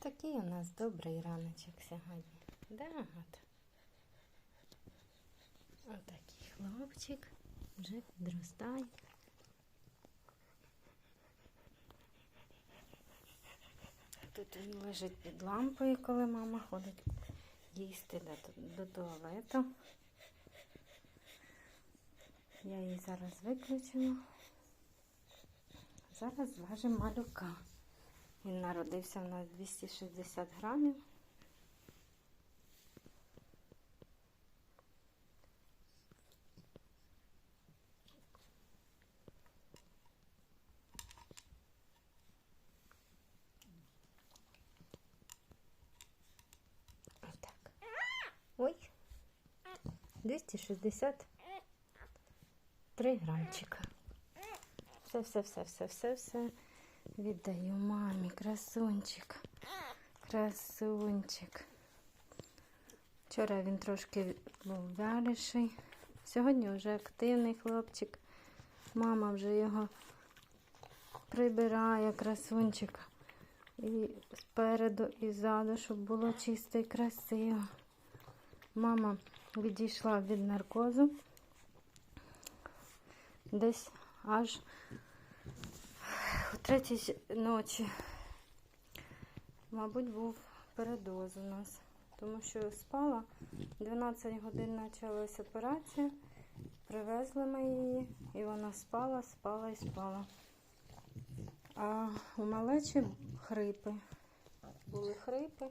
Отакий у нас добрий раночок сьогодні. Да, от. Отакий хлопчик вже підростає. Тут він лежить під лампою, коли мама ходить їсти до, до туалету. Я її зараз виключила. Зараз зважимо малюка. Він народився на 260 грамів. Отак. Ой. 263 грамчика. Все, все, все, все, все, все. Віддаю мамі, красунчик. Красунчик. Вчора він трошки був вяліший. Сьогодні вже активний хлопчик. Мама вже його прибирає, красунчик. І спереду, і ззаду, щоб було чисто і красиво. Мама відійшла від наркозу. Десь аж третій ночі, мабуть, був передоз у нас, тому що спала. 12 годин почалась операція, привезли ми її, і вона спала, спала і спала. А у малечі хрипи. Були хрипи,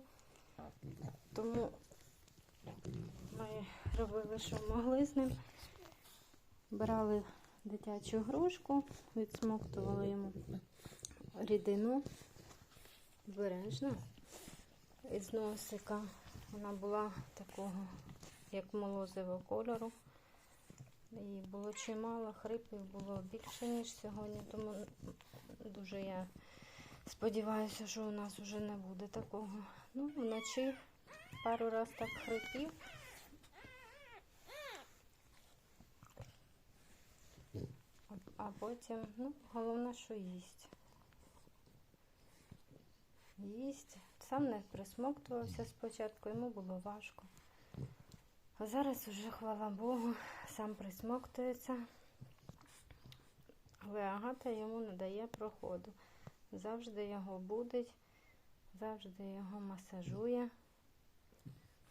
тому ми робили, що могли з ним. Брали дитячу грушку, відсмоктували йому рідину обережно із носика. Вона була такого, як молозивого кольору. І було чимало, хрипів було більше, ніж сьогодні, тому дуже я сподіваюся, що у нас вже не буде такого. Ну, вночі пару раз так хрипів. А потім, ну, головне, що їсть. Їсть. Сам не присмоктувався спочатку, йому було важко. А зараз уже, хвала Богу, сам присмоктується. Але Агата йому не дає проходу. Завжди його будить, завжди його масажує.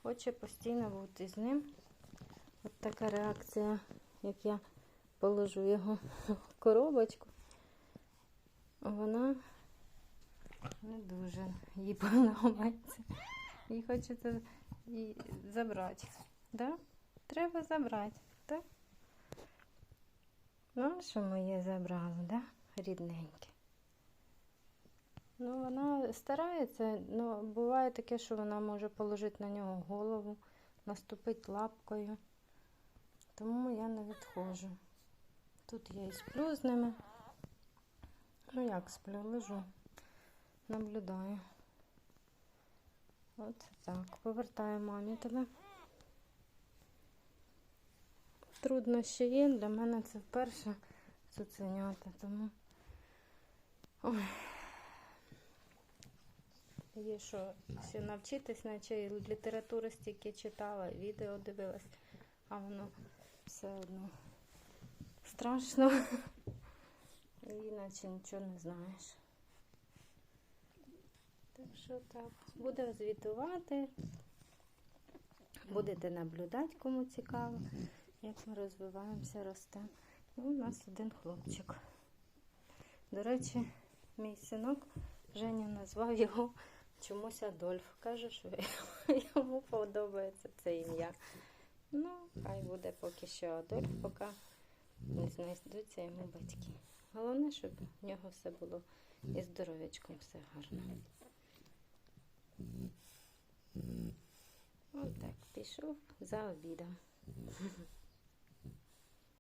Хоче постійно бути з ним. От така реакція, як я положу його в коробочку, вона не дуже їй подобається. Їй хочеться її забрати. Да? Треба забрати, так? Ну, що моє забрало, да? рідненьке. Ну, вона старається, але буває таке, що вона може положити на нього голову, наступити лапкою. Тому я не відходжу. Тут я і сплю з ними. Ну як сплю, лежу, наблюдаю. От так. Повертаю мамі тебе. Труднощі є, для мене це вперше цуценята, тому Ой. є що ще навчитись, наче літератури стільки читала, відео дивилась, а воно все одно страшно. І наче нічого не знаєш. Так що так, будемо звітувати, будете наблюдати, кому цікаво, як ми розвиваємося, ростемо. І у нас один хлопчик. До речі, мій синок Женя назвав його чомусь Адольф. Каже, що йому подобається це ім'я. Ну, хай буде поки що Адольф, поки не знайдуться йому батьки. Головне, щоб в нього все було і здоров'ячком все гарно. Отак, пішов за обідом.